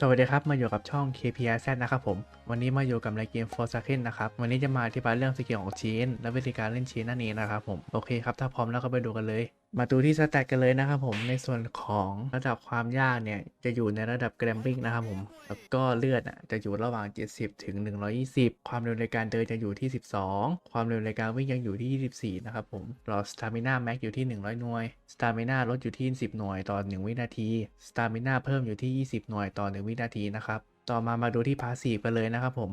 สวัสดีครับ มาอยู่กับช่อง KPI Z นะครับผม วันนี้มาอยู่กับในเกม f o r s e c o n d นะครับ วันนี้จะมาอธิบายเรื่องสกิลของชีนและวิธีการเล่นชีนนั่นเองนะครับผม โอเคครับ ถ้าพร้อมแล้วก็ไปดูกันเลยมาดูที่สแตทกันเลยนะครับผมในส่วนของระดับความยากเนี่ย จะอยู่ในระดับแกรมบิ้งนะครับผม แล้วก็เลือดอะจะอยู่ระหว่าง 70 ถึง 120 ความเร็วในการเดินจะอยู่ที่ 12 ความเร็วในการวิ่งยังอยู่ที่ 24 นะครับผมรอสตามิน่าแม็กอยู่ที่ 100 หน่วยสตามิน่าลดอยู่ที่ 10 หน่วยต่อ 1 วินาทีสตามิน่าเพิ่มอยู่ที่ 20 หน่วยต่อ 1 วินาทีนะครับต่อมามาดูที่พาสซีฟกันเลยนะครับผม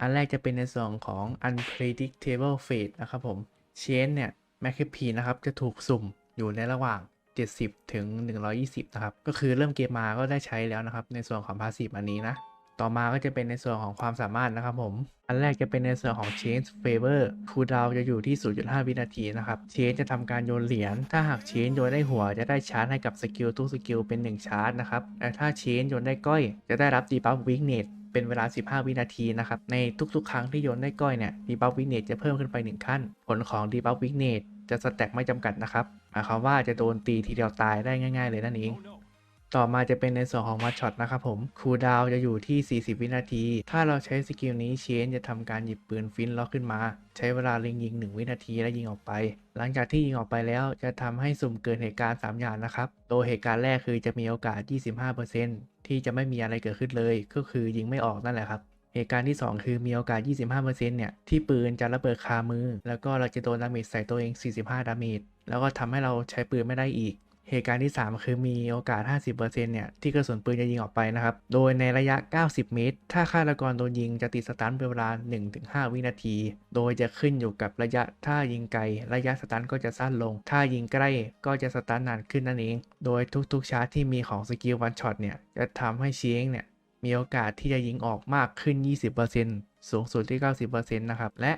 อันแรกจะเป็นในส่วนของ unpredictable fate นะครับผมเชนเนี่ย m a c p นะครับจะถูกสุ่ม อยู่ในระหว่าง 70 ถึง 120 นะครับ ก็คือเริ่มเกมมาก็ได้ใช้แล้วนะครับ ในส่วนของพาสซีฟอันนี้นะ ต่อมาก็จะเป็นในส่วนของความสามารถนะครับผม อันแรกจะเป็นในส่วนของ Change Favor คูลดาวจะอยู่ที่ 0.5 วินาทีนะครับเชนจะทำการโยนเหรียญ ถ้าหากเชนโยนได้หัวจะได้ชาร์จให้กับสกิลทุกสกิลเป็น 1 ชาร์จนะครับ แต่ถ้าเชนโยนได้ก้อย จะได้รับดีบัฟวิกเนตเป็นเวลา 15 วินาทีนะครับ ในทุกๆ ครั้งที่โยนได้ก้อยเนี่ยดีบัฟวิกเนตจะเพิ่มขึ้นไป 1 ขั้น ผลของดีบัฟวิกเนตจะสแต็กไม่จำกัดนะครับ หมายความว่าจะโดนตีทีเดียวตายได้ง่าย ๆ เลยนั่นเอง ต่อมาจะเป็นในส่วนของมาช็อตนะครับผม คูลดาวจะอยู่ที่ 40 วินาที ถ้าเราใช้สกิลนี้เชนจะทำการหยิบปืนฟินล็อกขึ้นมา ใช้เวลาเล็งยิง 1 วินาทีและยิงออกไป หลังจากที่ยิงออกไปแล้วจะทำให้สุ่มเกิดเหตุการณ์ 3 อย่างนะครับ โดยเหตุการณ์แรกคือจะมีโอกาส 25%ที่จะไม่มีอะไรเกิดขึ้นเลย ก็คือยิงไม่ออกนั่นแหละครับ เหตุการณ์ที่ 2 คือมีโอกาส 25%เนี่ยที่ปืนจะระเบิดคามือ แล้วก็เราจะโดนดาเมจใส่ตัวเอง 45 ดาเมจแล้วก็ทำให้เราใช้ปืนไม่ได้อีก เหตุการณ์ที่ 3 คือมีโอกาส 50%เนี่ยที่กระสุนปืนจะยิงออกไปนะครับ โดยในระยะ 90 เมตร ถ้าฆาตกรโดนยิงจะติดสตันเป็นเวลา 1-5 วินาที โดยจะขึ้นอยู่กับระยะถ้ายิงไกล ระยะสตันก็จะสั้นลง ถ้ายิงใกล้ก็จะสตันนานขึ้นนั่นเอง โดยทุกๆชาร์จที่มีของสกิลวันช็อตเนี่ยจะทำให้เชียงเนี่ย มีโอกาสที่จะยิงออกมากขึ้น 20%สูงสุดที่ 90%นะครับ และ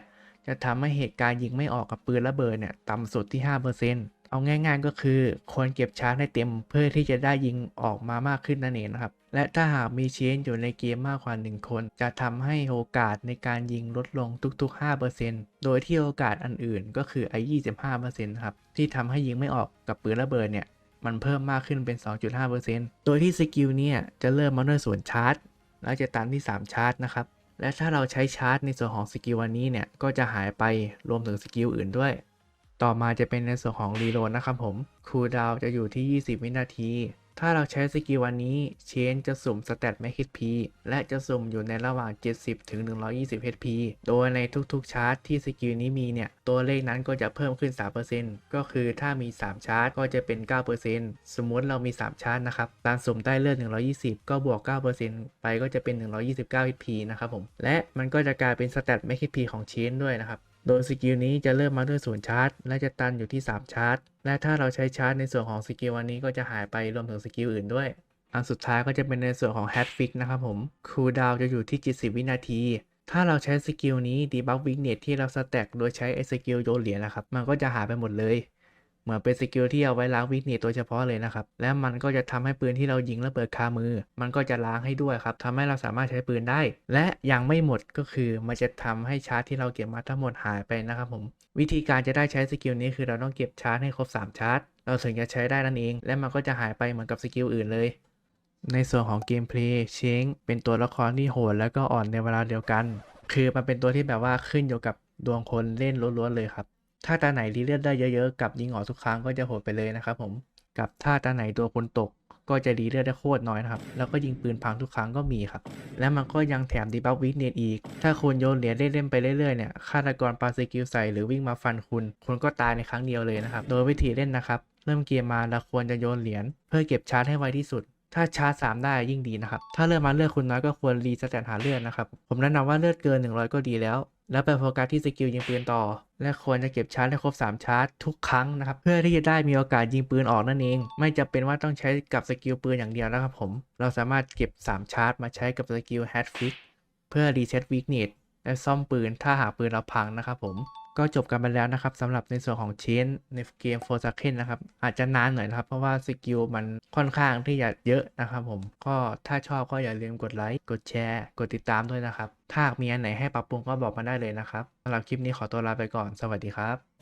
จะทำให้เหตุการณ์ยิงไม่ออกกับปืนระเบิดเนี่ยต่ำสุดที่ 5%เอาง่ายๆก็คือควรเก็บชาร์จให้เต็มเพื่อที่จะได้ยิงออกมามากขึ้นนั่นเองนะครับ และถ้าหากมีเชนอยู่ในเกมมากกว่า 1 คน จะทำให้โอกาสในการยิงลดลงทุกๆ 5%โดยที่โอกาสอันอื่นก็คือไอ้25%ครับที่ทำให้ยิงไม่ออกกับปืนระเบิดเนี่ย มันเพิ่มมากขึ้นเป็น 2.5%โดยที่สกิลเนี่ยจะเริ่มมาด้วยส่วนชาร์จแล้วจะตามที่ 3 ชาร์จนะครับ และถ้าเราใช้ชาร์จในส่วนของสกิลวันนี้เนี่ย ก็จะหายไปรวมถึงสกิลอื่นด้วย ต่อมาจะเป็นในส่วนของรีโหลดนะครับผม คูลดาวจะอยู่ที่ 20 วินาที ถ้าเราใช้สกิลวันนี้ เชนจะสุ่มสเตตแมค HP และจะสุ่มอยู่ในระหว่าง 70ถึง120 HP โดยในทุกๆชาร์จที่สกิลนี้มีเนี่ย ตัวเลขนั้นก็จะเพิ่มขึ้น 3%ก็คือถ้ามี 3 ชาร์จก็จะเป็น 9%สมมติเรามี 3 ชาร์จนะครับ การสุ่มได้เลือด 120 ก็บวก 9%ไปก็จะเป็น 129 HP นะครับผม และมันก็จะกลายเป็นสเตตแมค HP ของเชนด้วยนะครับ โดยสกิลนี้จะเริ่มมาด้วยศูนย์ชาร์จ และจะตันอยู่ที่ 3 ชาร์จ และถ้าเราใช้ชาร์จในส่วนของสกิลวันนี้ก็จะหายไปรวมถึงสกิลอื่นด้วย อันสุดท้ายก็จะเป็นในส่วนของแฮตฟิกนะครับผมคูลดาวจะอยู่ที่ 70 วินาที ถ้าเราใช้สกิลนี้ดีบัฟวิกเนตที่เราสแต็กโดยใช้ไอสกิลโยนเหรียญนะครับ มันก็จะหายไปหมดเลย เหมือนเป็นสกิลที่เอาไว้ล้างวิกเนตโดยเฉพาะเลยนะครับ และมันก็จะทำให้ปืนที่เรายิงระเบิดคามือ มันก็จะล้างให้ด้วยครับทำให้เราสามารถใช้ปืนได้ และยังไม่หมดก็คือมันจะทำให้ชาร์จที่เราเก็บมาทั้งหมดหายไปนะครับผม วิธีการจะได้ใช้สกิลนี้คือเราต้องเก็บชาร์จให้ครบ 3 ชาร์จ เราถึงจะใช้ได้นั่นเอง และมันก็จะหายไปเหมือนกับสกิลอื่นเลยในส่วนของเกมเพลย์เชงเป็นตัวละครที่โหดและก็อ่อนในเวลาเดียวกัน คือมันเป็นตัวที่แบบว่าขึ้นอยู่กับดวงคนเล่นล้วนๆเลยครับ ถ้าตาไหนรีเลือดได้เยอะๆ กับยิงออกทุกครั้งก็จะโหดไปเลยนะครับผม กับถ้าตาไหนตัวคนตกก็จะรีเลือดได้โคตรน้อยนะครับ แล้วก็ยิงปืนพังทุกครั้งก็มีครับ และมันก็ยังแถมดีบัฟวิกเนตอีก ถ้าคุณโยนเหรียญเล่นๆไปเรื่อยๆเนี่ย ฆาตกรปาสกิลใส่หรือวิ่งมาฟันคุณ คุณก็ตายในครั้งเดียวเลยนะครับ โดยวิธีเล่นนะครับ เริ่มเกมมาเราควรจะโยนเหรียญเพื่อเก็บชาร์จให้ไวที่สุด ถ้าชาร์จ3ได้ยิ่งดีนะครับ ถ้าเลือดมาเลือดคุณน้อยก็ควรรีสแตทหาเลือดนะครับ ผมแนะนำว่าเลือดเกิน 100 ก็ดีแล้ว แล้วไปโฟกัสที่สกิลยิงปืนต่อ และควรจะเก็บชาร์จให้ครบ 3 ชาร์จทุกครั้งนะครับ เพื่อที่จะได้มีโอกาสยิงปืนออกนั่นเอง ไม่จำเป็นว่าต้องใช้กับสกิลปืนอย่างเดียวนะครับผม เราสามารถเก็บ 3 ชาร์จมาใช้กับสกิลแฮตฟิกเพื่อรีเซ็ตวีคเนตและซ่อมปืนถ้าหากปืนเราพังนะครับผม ก็จบกันไปแล้วนะครับสำหรับในส่วนของเชนในเกมโฟร์ซ k เคนนะครับ อาจจะนานหน่อยนะครับ เพราะว่าสกิลมันค่อนข้างที่จะเยอะนะครับผมก็ถ้าชอบก็อย่าลืมกดไลค์ กดแชร์ กดติดตามด้วยนะครับ ถ้ามีอันไหนให้ปรับปรุงก็บอกมาได้เลยนะครับสำหรับคลิปนี้ขอตัวลาไปก่อน สวัสดีครับ